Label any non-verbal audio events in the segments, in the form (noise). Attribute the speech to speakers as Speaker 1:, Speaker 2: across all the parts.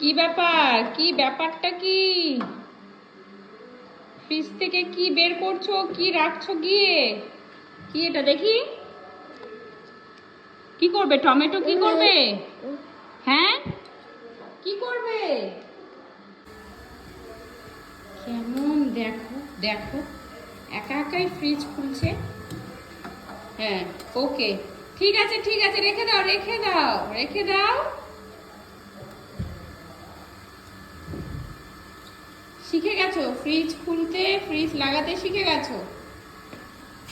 Speaker 1: কি ব্যাপার? কি ব্যাপারটা কি? ফ্রিজ থেকে কি বের করছ? কি রাখছো গিয়ে? কি এটা দেখি? কি করবে? টমেটো কি করবে? হ্যাঁ? কি করবে? কেমন দেখো দেখো। একা একাই ফ্রিজ খুলছে। হ্যাঁ ওকে ঠিক আছে ঠিক আছে। রেখে দাও রেখে দাও রেখে দাও। শিখে গেছো? ফ্রিজ খুলতে ফ্রিজ লাগাতে শিখে গেছো?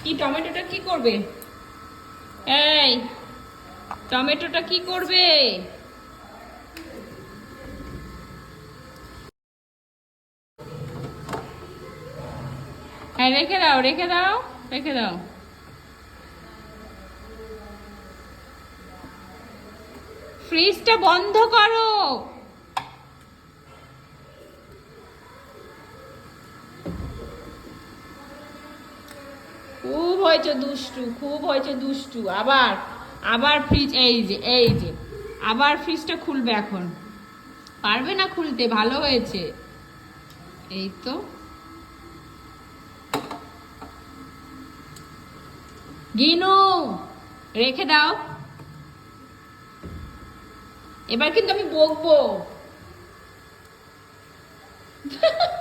Speaker 1: কি, টমেটোটা কি করবে? এই, টমেটোটা কি করবে? হ্যাঁ রেখে দাও রেখে দাও রেখে দাও। ফ্রিজটা বন্ধ করো। খুব হয়েছে দুষ্টু, খুব হয়েছে দুষ্টু। আবার আবার ফ্রিজ এই যে এই যে, আবার ফ্রিজটা খুলবে এখন। পারবে না খুলতে, ভালো হয়েছে। এই তো। গিনু, রেখে দাও। এবার কিন্তু আমি বকবো। (laughs)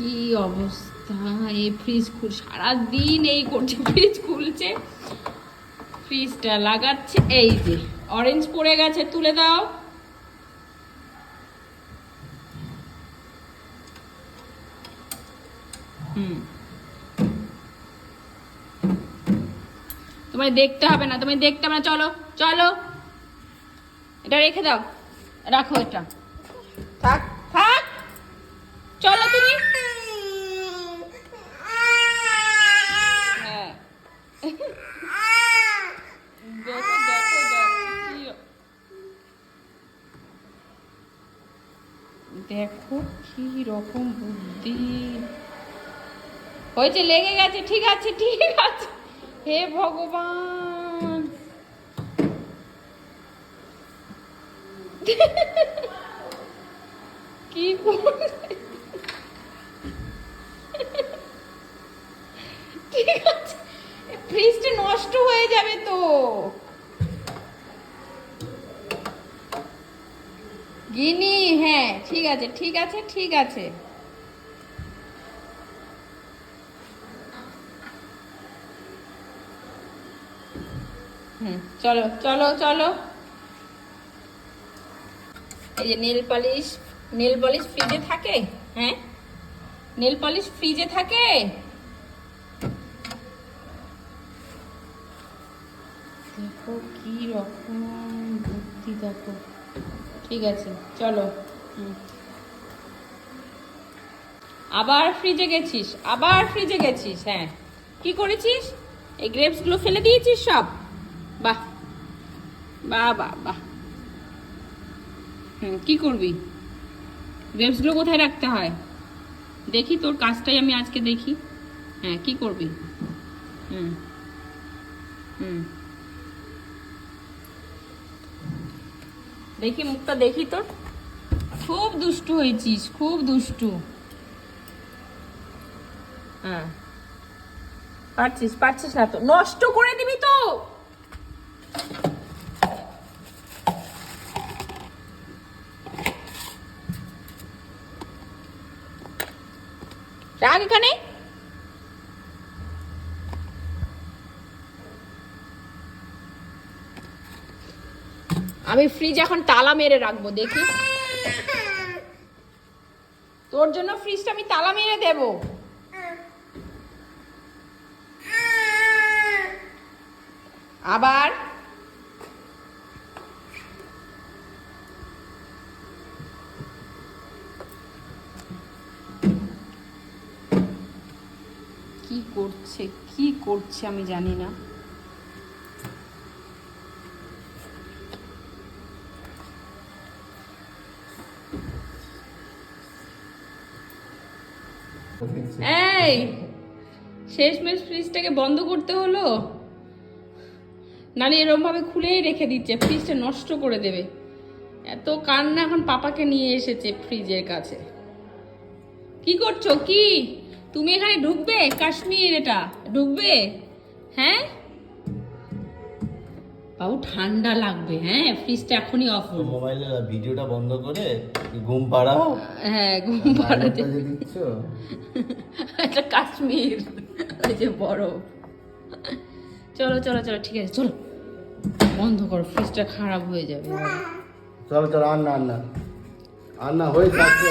Speaker 1: কি অবস্থা? এই ফ্রিজ খুল সারাদিন এই করছে ফ্রিজ খুলছে। ফ্রিজটা লাগাচ্ছে। এই যে অরেঞ্জ পড়ে গেছে তুলে দাও। হুম। তোমায় দেখতে হবে না তুমি দেখতে হবে না। চলো চলো। এটা রেখে দাও। রাখো এটা। থাক। থাক। চলো তুমি হ্যাঁ দেখো দেখো দেখো, কি- রকম বুদ্ধি হয়েছে, লেগে গেছে, ঠিক আছে ঠিক আছে হে ভগবান কি করবে? ঠিক আছে ফ্রিজটা নষ্ট হয়ে যাবে তো গিনি হ্যাঁ ঠিক আছে ঠিক আছে ঠিক আছে। হুম, চলো চলো চলো। এই যে নেল পালিশ নেল পালিশ ফ্রিজে থাকে? হ্যাঁ? নেল পালিশ ফ্রিজে থাকে? দেখো কি রকম বুদ্ধি দেখো। ঠিক আছে, চলো। আবার ফ্রিজে গেছিস, আবার ফ্রিজে গেছিস হ্যাঁ। কি করেছিস? এই গ্রেপসগুলো ফেলে দিয়েছিস সব? বাহ বাহ বাহ বাহ। হুম, কি করবি? গ্রেপসগুলো কোথায় রাখতে হয়? দেখি তোর কাজটাই আমি আজকে দেখি। হ্যাঁ কি করবি? হুম হুম। দেখি মুখটা দেখি তোর। খুব দুষ্টু হয়েছিস, খুব দুষ্টু। হ্যাঁ। পারছিস পারছিস না তো। নষ্ট করে দিবি তো। রাখ এখানে? আমি ফ্রিজ এখন তালা মেরে রাখব, দেখি। তোর জন্য ফ্রিজটা আমি তালা মেরে দেব। আবার। কি করছে কি করছে আমি জানি না। এই, শেষমেশ ফ্রিজটাকে বন্ধ করতে হলো? নানি এরমভাবে খুলেই রেখে দিচ্ছে, ফ্রিজটা নষ্ট করে দেবে। এত কান্না এখন পাপাকে নিয়ে এসেছে ফ্রিজের কাছে। কি করছ? কি? তুমি এখানে ঢুকবে? কাশ্মীর এটা, ঢুকবে? হ্যাঁ? বাবু ঠান্ডা লাগবে হ্যাঁ? ফ্রিজটা এখনই অফ
Speaker 2: তো মোবাইলের ভিডিওটা বন্ধ করে ঘুম পাড়াও
Speaker 1: হ্যাঁ ঘুম পাড়াতে। (laughs) এটা কাশ্মীর ওই যে বরফ। চলো চলো চলো ঠিক আছে চলো। বন্ধ করো ফ্রিজটা খারাপ হয়ে যাবে।
Speaker 2: চলো চলো আন্না আন্না। আন্না হয়ে যাচ্ছে।